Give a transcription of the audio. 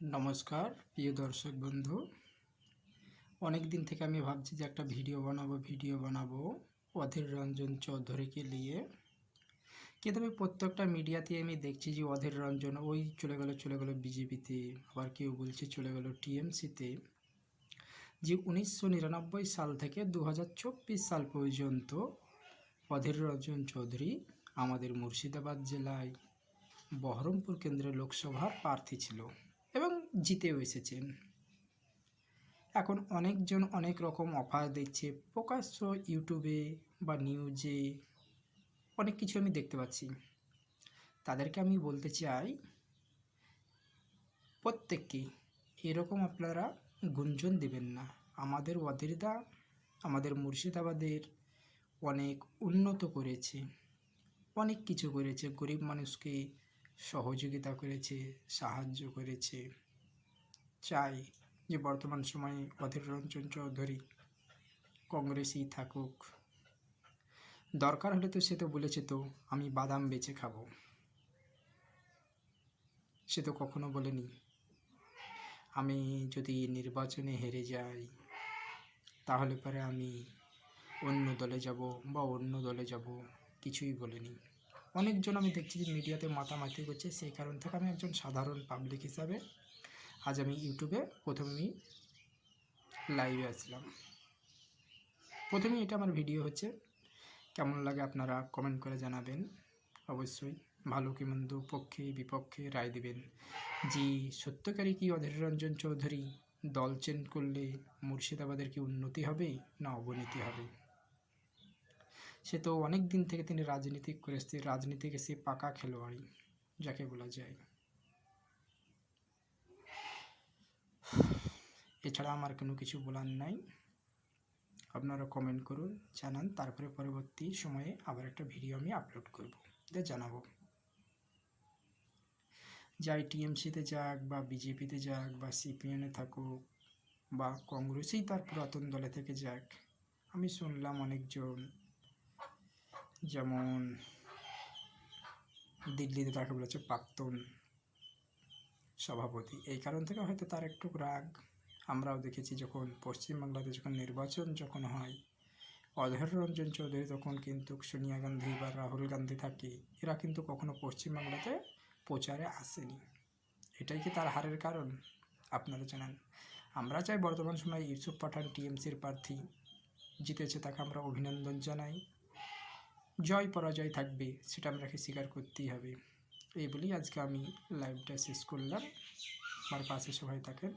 নমস্কার, প্রিয় দর্শক বন্ধু। অনেক দিন থেকে আমি ভাবছি যে একটা ভিডিও বানাবো ভিডিও বানাবো। অধীর রঞ্জন চৌধুরীকে নিয়ে। কিন্তু আমি প্রত্যেকটা মিডিয়াতে আমি দেখছি যে অধীর রঞ্জন ওই চলে গেল চলে গেল বিজেপিতে, আবার কেউ বলছে চলে গেল টিএমসিতে। যে উনিশশো নিরানব্বই সাল থেকে দু হাজার চব্বিশ সাল পর্যন্ত অধীর রঞ্জন চৌধুরী আমাদের মুর্শিদাবাদ জেলায় বহরমপুর কেন্দ্রের লোকসভার প্রার্থী ছিল। জিতেও এসেছেন এখন অনেকজন অনেক রকম অফার দিচ্ছে। প্রকাশ্য ইউটিউবে বা নিউজে অনেক কিছু আমি দেখতে পাচ্ছি। তাদেরকে আমি বলতে চাই, প্রত্যেককে এরকম আপনারা গুঞ্জন দেবেন না। আমাদের ওয়াদিরদা আমাদের মুর্শিদাবাদের অনেক উন্নত করেছে। অনেক কিছু করেছে। গরিব মানুষকে সহযোগিতা করেছে, সাহায্য করেছে। চাই যে বর্তমান সময়ে অধীর রঞ্জন চৌধুরী কংগ্রেসই থাকুক। দরকার হলে তো সে তো বলেছে তো, আমি বাদাম বেচে খাব। সে তো কখনো বলেনি। আমি যদি নির্বাচনে হেরে যাই, তাহলে পরে আমি অন্য দলে যাব বা অন্য দলে যাব, কিছুই বলেনি। অনেকজন আমি দেখছি যে মিডিয়াতে মাতামাতি করছে, সেই কারণ থেকে আমি একজন সাধারণ পাবলিক হিসাবে আজ আমি ইউটিউবে প্রথমেই লাইভে আসলাম। প্রথমেই এটা আমার ভিডিও হচ্ছে, কেমন লাগে আপনারা কমেন্ট করে জানাবেন। অবশ্যই ভালো কি মন্দ, পক্ষে, বিপক্ষে রায় দেবেন। যে সত্যকারী কি অধীর রঞ্জন চৌধুরী দল চেঞ্জ করলে মুর্শিদাবাদের কি উন্নতি হবে না অবনতি হবে? সে তো অনেক দিন থেকে তিনি রাজনীতি করেছে, রাজনীতিকে সে পাকা খেলোয়াড়ই, যাকে বলা যায়। এছাড়া আমার কোনো কিছু বলার নাই। আপনারা কমেন্ট করুন, জানান, তারপরে পরবর্তী সময়ে আবার একটা ভিডিও আমি আপলোড করব। দিয়ে জানাব। যাই টিএমসিতে যাক বা বিজেপিতে যাক বা সিপিএনে থাকুক বা কংগ্রেসেই তার পুরাতন দলে থেকে যাক, আমি শুনলাম অনেকজন, যেমন দিল্লিতে তাকে বলেছে প্রাক্তন সভাপতি। এই কারণ থেকে হয়তো তার একটু রাগ। আমরাও দেখেছি যখন পশ্চিমবাংলাতে যখন নির্বাচন যখন হয় অধীর রঞ্জন চৌধুরী তখন কিন্তু সোনিয়া গান্ধী বা রাহুল গান্ধী থাকে, এরা কিন্তু কখনো পশ্চিমবাংলাতে প্রচারে আসেনি। এটাই কি তার হারের কারণ? আপনারা জানান। আমরা চাই বর্তমান সময়ে ইউসুফ পাঠান টিএমসির প্রার্থী। জিতেছে তাকে আমরা অভিনন্দন জানাই। জয় পরাজয় থাকবে, সেটা আমাকে স্বীকার করতেই হবে। এই বলেই আজকে আমি লাইভটা শেষ করলাম। আমার পাশে সবাই থাকেন।